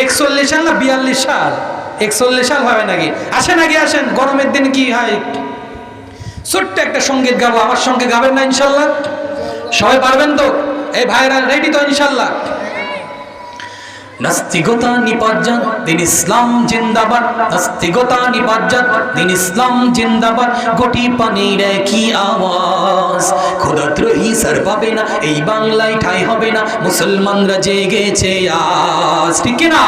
একচল্লিশ সাল না বিয়াল্লিশ সাল? একচল্লিশ সাল হবে নাকি? আসেন নাকি, আসেন। গরমের দিন কি হয়? ছোট্ট একটা সংগীত গাবো, আমার সঙ্গে গাবেন না ইনশাল্লাহ? সবাই পারবেন তো? এই ভাইরা রেডি তো ইনশাল্লাহ? নাস্তিকতা নিপাজ্জাত, দিন ইসলাম জিন্দাবাদ। নাস্তিকতা নিপাজ্জাত, দিন ইসলাম জিন্দাবাদ। গোটি পানির কি আওয়াজ। খোদাত্রহি সার পাবে না, এই বাংলায় ঠাই হবে না। মুসলমানরা জেগেছে আজ। ঠিক না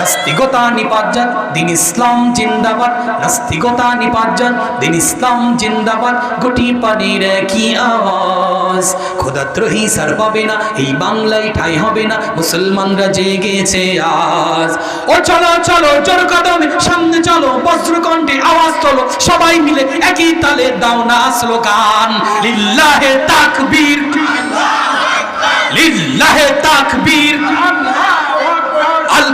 নাস্তিকতা নিপাজ্জাত দিন ইসলাম জিন্দাবাদ। নাস্তিকতা নিপাজ্জাত দিন ইসলাম জিন্দাবাদ। গোটি পানির কি আওয়াজ। খোদাত্রহি সার পাবে না, এই বাংলায় ঠাই হবে না, মুসলমানরা জেগেছে আজ। ও চলো চলো, জোর কদমে, সামনে চলো, বজ্রকণ্ঠে আওয়াজ তোলো, সবাই মিলে একই তালে দাও না স্লোগান। লিল্লাহে তাকবীর লিল্লাহে তাকবীর। আল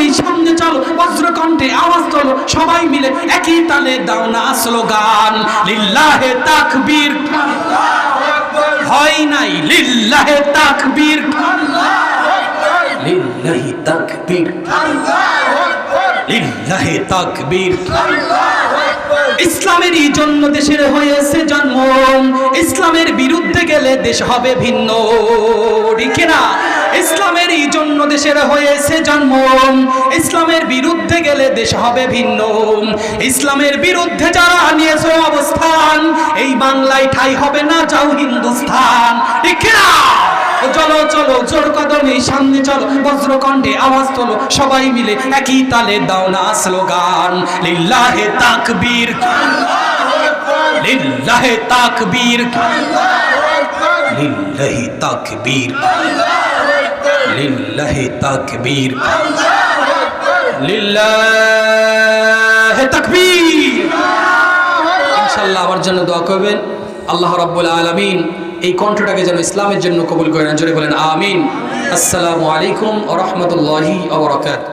কদমে সামনে চলো, বজ্রকণ্ঠে আওয়াজ তোলো, সবাই মিলে একই তালে দাও না স্লোগান, লিল্লাহে তাকবীর। হয় নাই, লিল্লাহে তাকবীর। লিল্লাহি তাকবীর। লিল্লাহি তাকবীর। ইসলামেরই জন্য দেশের হয়েছে জন্ম। ইসলামের বিরুদ্ধে গেলে দেশ হবে ভিন্ন। ঠিক না ইসলামেরই জন্য দেশের হয়েছে জন্ম। ইসলামের বিরুদ্ধে গেলে দেশ হবে ভিন্ন। ইসলামের বিরুদ্ধে যারা নিয়েছে অবস্থান, এই বাংলায় ঠাই হবে না যাও হিন্দুস্থান। চলো চলো, জোর কদমে সামনে চলো, বজ্রকণ্ঠে আওয়াজ তোলো, সবাই মিলে একই তালে দাও না স্লোগান। লিল্লাহে তাকবীর। লিল্লাহে তাকবীর। লিল্লাহি তাকবীর। লিল্লাহি তাকবীর। লিল্লাহি তাকবীর। ইনশাআল্লাহ আমার জন্য দোয়া করবেন। আল্লাহ রাব্বুল আলামিন এই কণ্ঠটাকে যেন ইসলামের জন্য কবুল করেন। জোরে বলেন, আমিন। আসসালামু আলাইকুম ওয়া রাহমাতুল্লাহি ওয়া বারাকাতুহু।